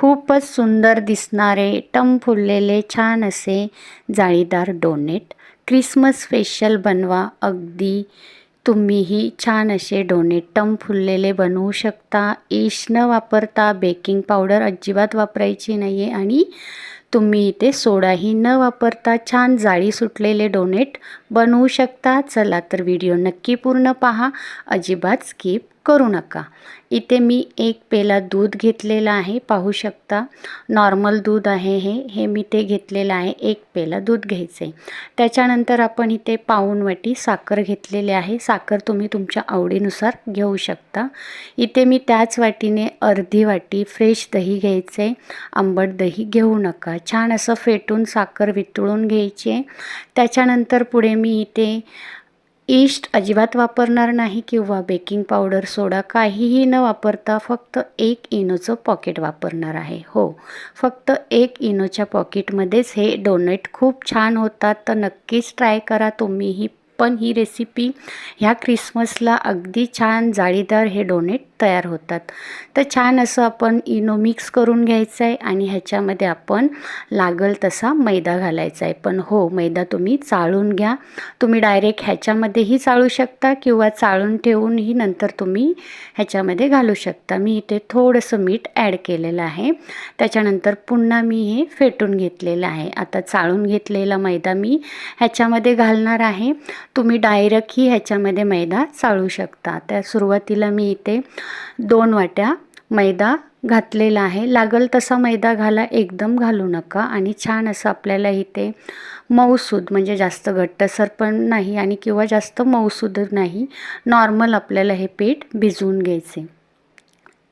खूपच सुंदर दिसणारे टम फुललेले छान असे जाळीदार डोनेट. क्रिसमस स्पेशल बनवा अगदी तुम्हीही छान असे डोनेट. टम फुललेले बनवू शकता. ईश न वापरता बेकिंग पावडर अजिबात वापरायची नाही आहे आणि तुम्ही इथे सोडाही न वापरता छान जाळी सुटलेले डोनेट बनवू शकता. चला तर व्हिडिओ नक्की पूर्ण पहा. अजिबात स्किप करू नका. इथे मी एक पेला दूध घेतलेलं आहे. पाहू शकता नॉर्मल दूध आहे हे. हे मी ते घेतलेलं आहे. एक पेला दूध घ्यायचं आहे त्याच्यानंतर आपण इथे पाऊण वाटी साखर घेतलेली आहे. साखर तुम्ही तुमच्या आवडीनुसार घेऊ शकता. इथे मी त्याच वाटीने अर्धी वाटी फ्रेश दही घ्यायचं आहे आंबट दही घेऊ नका. छान असं फेटून साखर वितळून घ्यायची आहे. त्याच्यानंतर पुढे मी इथे ईस्ट अजिबात वापरणार नाही किंवा बेकिंग पावडर सोडा काहीही न वापरता फक्त एक इनोचं पॉकेट वापरणार आहे. हो फक्त एक इनोच्या पॉकेटमध्येच हे डोनेट खूप छान होतात. तर नक्कीच ट्राय करा तुम्हीही पण ही रेसिपी ह्या क्रिसमसला अगदी छान जाळीदार हे डोनेट तयार होतात. तर छान असं आपण इनो मिक्स करून घ्यायचं आहे आणि ह्याच्यामध्ये आपण लागल तसा मैदा घालायचा आहे पण हो मैदा तुम्ही चाळून घ्या. तुम्ही डायरेक्ट ह्याच्यामध्येही चाळू शकता किंवा चाळून ठेवूनही नंतर तुम्ही ह्याच्यामध्ये घालू शकता. मी इथे थोडंसं मीठ ॲड केलेलं आहे. त्याच्यानंतर पुन्हा मी हे फेटून घेतलेलं आहे. आता चाळून घेतलेला मैदा मी ह्याच्यामध्ये घालणार आहे. तुम्ही डायरेक्टही ह्याच्यामध्ये मैदा चाळू शकता. त्या सुरुवातीला मी इथे दोन वाट्या मैदा घातलेला आहे. लागल तसा मैदा घाला एकदम घालू नका. आणि छान असं आपल्याला इथे मऊसूद म्हणजे जास्त घट्टसर पण नाही आणि किंवा जास्त मऊसूद नाही नॉर्मल आपल्याला हे पीठ भिजवून घ्यायचे.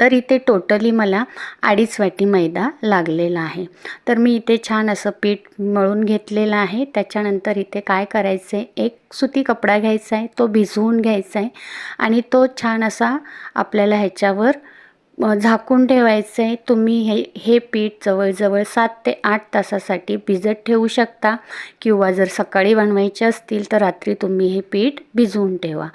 तर इथे टोटली मला अडीच वाटी मैदा लागलेला आहे. तर मी इथे छान असं पीठ मळून घेतलेलं आहे. त्याच्यानंतर इथे काय करायचं आहे एक सुती कपडा घ्यायचा आहे तो भिजवून घ्यायचा आहे आणि तो छान असा आपल्याला ह्याच्यावर झाकून ठेवायचं. आहे तुम्ही हे हे पीठ जवळजवळ सात ते आठ तासासाठी भिजत ठेवू शकता किंवा जर सकाळी बनवायचे असतील तर रात्री तुम्ही हे पीठ भिजवून ठेवा.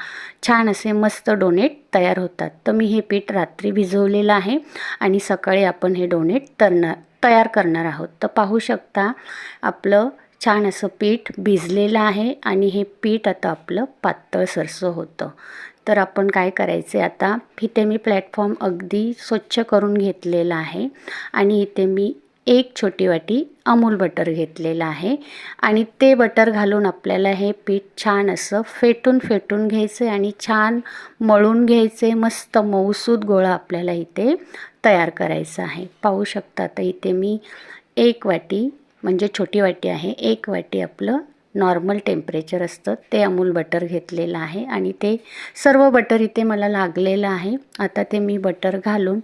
छान असे मस्त डोनेट तयार होतात. तर मी हे पीठ रात्री भिजवलेलं आहे आणि सकाळी आपण हे डोनेट तरणार तयार करणार आहोत. तर पाहू शकता आपलं छान असं पीठ भिजलेलं आहे आणि हे पीठ आता आपलं पातळ सरसं होतं. तर आपण काय करायचे आता? इथे मी प्लॅटफॉर्म अगदी स्वच्छ करून घेतलेला आहे आणि इथे मी एक छोटी वाटी अमूल बटर घेतलेलं आहे आणि ते बटर घालून आपल्याला हे पीठ छान असं फेटून फेटून घ्यायचं आणि छान मळून घ्यायचे मस्त मऊसूद गोळा आपल्याला इथे तयार करायचा आहे. पाहू शकता तर इथे मी एक वाटी म्हणजे छोटी वाटी आहे एक वाटी आपलं नॉर्मल टेम्परेचर असतं ते अमूल बटर घेतलेलं आहे आणि ते सर्व बटर इथे मला लागलेलं आहे. आता ते मी बटर घालून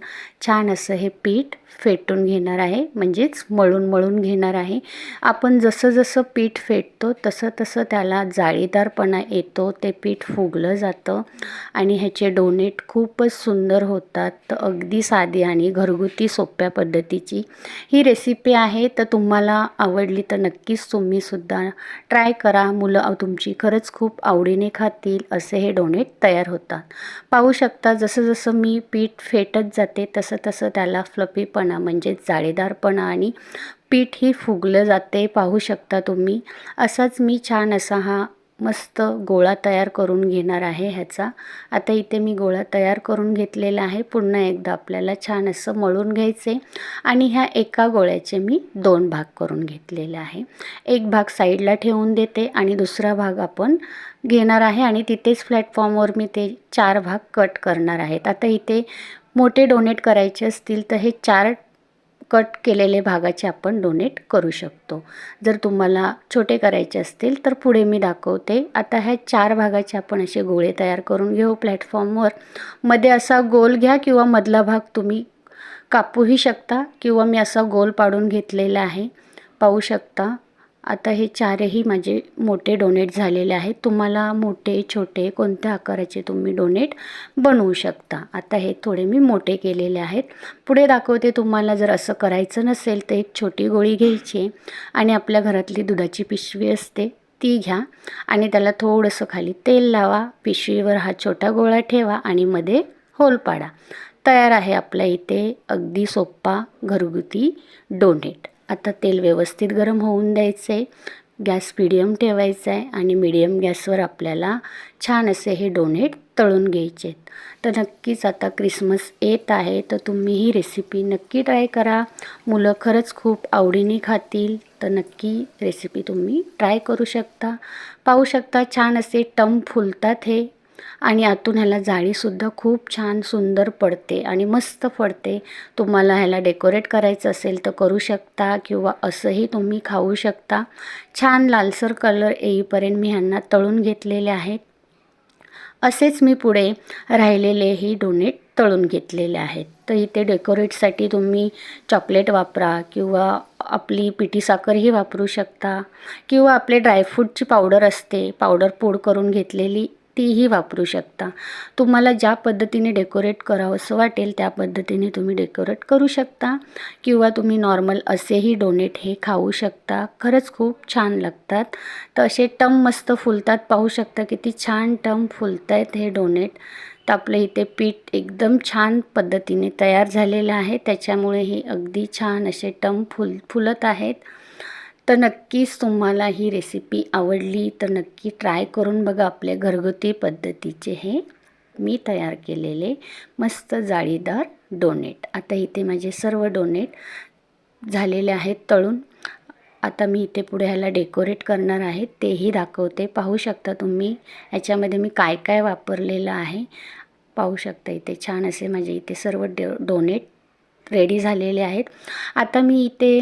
छान असं हे पीठ फेटून घेणार आहे म्हणजेच मळून मळून घेणार आहे. आपण जसं जसं पीठ फेटतो तसं तसं त्याला जाळीदारपणा येतो ते पीठ फुगलं जातं आणि ह्याचे डोनेट खूपच सुंदर होतात. तर अगदी साधी आणि घरगुती सोप्या पद्धतीची ही रेसिपी आहे. तर तुम्हाला आवडली तर नक्कीच तुम्हीसुद्धा ट्राय करा. मुलं तुमची खरंच खूप आवडीने खातील असे हे डोनेट तयार होतात. पाहू शकता जसं जसं मी पीठ फेटत जाते तसं तसं त्याला फ्लपीपणा म्हणजे जाळीदारपणा आणि पीठ ही फुगलं जाते. पाहू शकता तुम्ही. असाच मी छान असा हा मस्त गोळा तयार करून घेणार आहे ह्याचा. आता इथे मी गोळा तयार करून घेतलेला आहे. पुन्हा एकदा आपल्याला छान असं मळून घ्यायचे. आणि ह्या एका गोळ्याचे मी दोन भाग करून घेतलेले आहे. एक भाग साईडला ठेवून देते आणि दुसरा भाग आपण घेणार आहे. आणि तिथेच प्लॅटफॉर्मवर मी ते चार भाग कट करणार आहेत. आता इथे मोठे डोनेट करायचे असतील तर हे चार कट केलेले भागाचे आपण डोनेट करू शकतो. जर तुम्हाला छोटे करायचे असतील तर पुढे मी दाखवते. आता ह्या चार भागाचे आपण असे गोळे तयार करून घेऊ प्लॅटफॉर्मवर मध्ये असा गोल घ्या किंवा मधला भाग तुम्ही कापूही शकता किंवा मी असा गोल पाडून घेतलेला आहे. पाहू शकता. आता हे चारही माझे मोठे डोनेट झालेले आहेत. तुम्हाला मोठे छोटे कोणत्या आकाराचे तुम्ही डोनेट बनवू शकता. आता हे थोडे मी मोठे केलेले आहेत. पुढे दाखवते तुम्हाला जर असं करायचं नसेल तर एक छोटी गोळी घ्यायची आणि आपल्या घरातली दुधाची पिशवी असते ती घ्या आणि त्याला थोडंसं खाली तेल लावा. पिशवीवर हा छोटा गोळा ठेवा आणि मध्ये होल पाडा. तयार आहे आपल्या इथे अगदी सोप्पा घरगुती डोनेट आता तेल व्यवस्थित गरम होऊन द्यायचं आहे गॅस मिडियम ठेवायचा आहे आणि मिडियम गॅसवर आपल्याला छान असे हे डोनेट तळून घ्यायचे आहेत तर नक्कीच आता क्रिसमस येत आहे तर तुम्ही ही रेसिपी नक्की ट्राय करा. मुलं खरंच खूप आवडीने खातील तर नक्की रेसिपी तुम्ही ट्राय करू शकता. पाहू शकता छान असे टम फुलतात हे. आणि आतून ह्याला जाळीसुद्धा खूप छान सुंदर पडते आणि मस्त पडते. तुम्हाला ह्याला डेकोरेट करायचं असेल तर करू शकता किंवा असंही तुम्ही खाऊ शकता. छान लालसर कलर येईपर्यंत मी ह्यांना तळून घेतलेले आहेत. असेच मी पुढे राहिलेलेही डोनेट तळून घेतलेले आहेत. तर इथे डेकोरेटसाठी तुम्ही चॉकलेट वापरा किंवा आपली पिठी साखरही वापरू शकता किंवा आपले ड्रायफ्रूटची पावडर असते पावडर पूड करून घेतलेली तीही वापरू शकता. तुम्हाला ज्या पद्धतीने डेकोरेट करावंसं वाटेल त्या पद्धतीने तुम्ही डेकोरेट करू शकता. किंवा तुम्ही नॉर्मल असेही डोनेट हे खाऊ शकता. खरंच खूप छान लागतात. तर असे टम मस्त फुलतात. पाहू शकता किती छान टम फुलत आहेत हे डोनेट तर आपलं इथे पीठ एकदम छान पद्धतीने तयार झालेलं आहे. त्याच्यामुळे हे अगदी छान असे टम फुल फुलत आहेत. तर नक्कीच तुम्हाला ही रेसिपी आवडली तर नक्की ट्राय करून बघा आपल्या घरगुती पद्धतीचे हे. मी तयार केलेले मस्त जाळीदार डोनेट आता इथे माझे सर्व डोनेट झालेले आहेत तळून. आता मी इथे पुढे ह्याला डेकोरेट करणार आहे तेही दाखवते. पाहू शकता तुम्ही याच्यामध्ये मी काय काय वापरलेलं आहे. पाहू शकता इथे छान असे माझे इथे सर्व डो डोनेट रेडी झालेले आहेत. आता मी इथे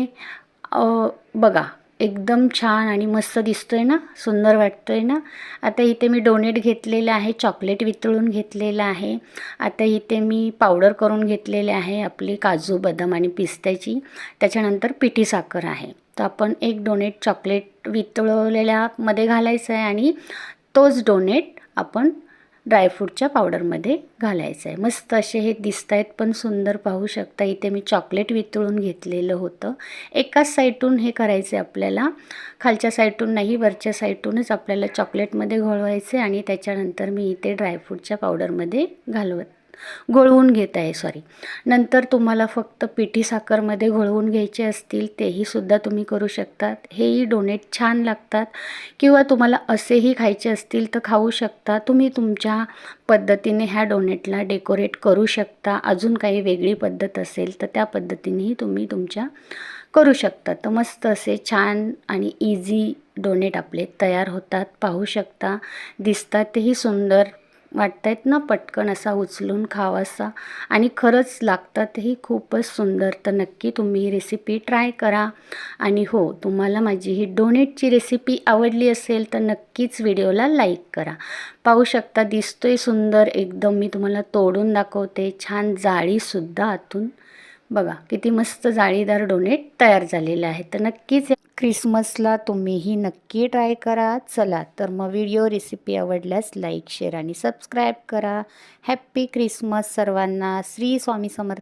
बघा एकदम छान आणि मस्त दिसतो आहे ना? सुंदर वाटतो आहे ना? आता इथे मी डोनेट घेतलेलं आहे चॉकलेट वितळून घेतलेलं आहे. आता इथे मी पावडर करून घेतलेले आहे आपली काजू बदाम आणि पिस्त्याची. त्याच्यानंतर पिठी साखर आहे. तर आपण एक डोनेट चॉकलेट वितळवलेल्यामध्ये घालायचं आहे आणि तोच डोनेट आपण ड्रायफ्रूटच्या पावडरमध्ये घालायचं आहे. मस्त असे हे दिसत आहेत पण सुंदर पाहू शकता. इथे मी चॉकलेट वितळून घेतलेलं होतं. एकाच साईडून हे करायचं आहे आपल्याला. खालच्या साईडून नाही वरच्या साईडूनच आपल्याला चॉकलेटमध्ये घोळवायचे आणि त्याच्यानंतर मी इथे ड्रायफ्रूटच्या पावडरमध्ये घालवत घोळवून घेत आहे सॉरी नंतर तुम्हाला फक्त पिठी साखरमध्ये घोळवून घ्यायचे असतील तेही सुद्धा तुम्ही करू शकतात. हेही डोनेट छान लागतात. किंवा तुम्हाला असेही खायचे असतील तर खाऊ शकता. तुम्ही तुमच्या पद्धतीने ह्या डोनेटला डेकोरेट करू शकता. अजून काही वेगळी पद्धत असेल तर त्या पद्धतीनेही तुम्ही तुमच्या करू शकता. तर मस्त असे छान आणि इझी डोनेट आपले तयार होतात पाहू शकता. दिसतात तेही सुंदर. वाटत आहेत ना पटकन असा उचलून खावासा. आणि खरंच लागतातही खूपच सुंदर. तर नक्की तुम्ही ही रेसिपी ट्राय करा. आणि हो तुम्हाला माझी ही डोनेटची रेसिपी आवडली असेल तर नक्कीच व्हिडिओला लाईक करा. पाहू शकता दिसतोय सुंदर. एकदम मी तुम्हाला तोडून दाखवते. छान जाळीसुद्धा आतून. बघा किती मस्त जाळीदार डोनेट तयार झालेले आहे. तर नक्कीच क्रिसमसला तुम्हीही नक्की ट्राय करा. चला तर मग व्हिडिओ रेसिपी आवडल्यास लाईक शेअर आणि सबस्क्राईब करा. हॅप्पी क्रिसमस सर्वांना. श्री स्वामी समर्थ